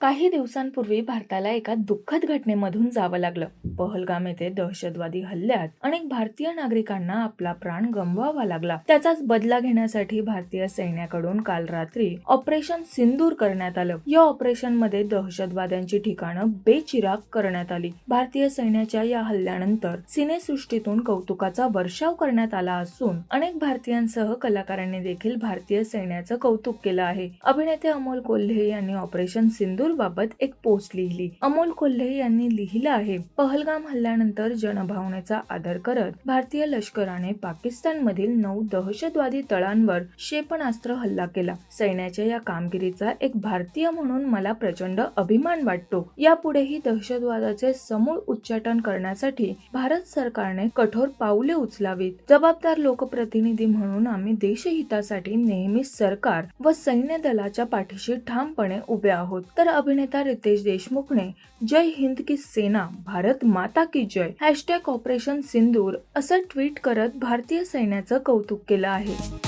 काही दिवसांपूर्वी भारताला एका दुःखद घटनेमधून जावं लागलं. पहलगाम येथे दहशतवादी हल्ल्यात अनेक भारतीय नागरिकांना आपला प्राण गमवावा लागला. त्याचाच बदला घेण्यासाठी भारतीय सैन्याकडून काल रात्री ऑपरेशन सिंदूर करण्यात आलं. या ऑपरेशनमध्ये दहशतवाद्यांची ठिकाणं बेचिराग करण्यात आली. भारतीय सैन्याच्या या हल्ल्यानंतर सिनेसृष्टीतून कौतुकाचा वर्षाव करण्यात आला असून अनेक भारतीयांसह कलाकारांनी देखील भारतीय सैन्याचं कौतुक केलं आहे. अभिनेते अमोल कोल्हे यांनी ऑपरेशन सिंदूर बाबत एक पोस्ट लिहिली. अमोल कोल्हे यांनी लिहिलं आहे पहलगाम हल्ल्यानंतर जनभावनेचा आदर करत भारतीय लष्कराने पाकिस्तान मधील नऊ दहशतवादी तळांवर क्षेपणास्त्र हल्ला केला. सैन्याच्या या कामगिरीचा एक भारतीय म्हणून मला प्रचंड अभिमान वाटतो. यापुढेही दहशतवादाचे समूळ उच्चाटन करण्यासाठी भारत सरकारने कठोर पाऊले उचलावीत. जबाबदार लोकप्रतिनिधी म्हणून आम्ही देशहितासाठी नेहमी सरकार व सैन्य दलाच्या पाठीशी ठामपणे उभे आहोत. तर अभिनेता रितेश देशमुखने जय हिंद की सेना भारत माता की जय हॅशटॅग ऑपरेशन सिंदूर असं ट्विट करत भारतीय सैन्याचं कौतुक केलं आहे.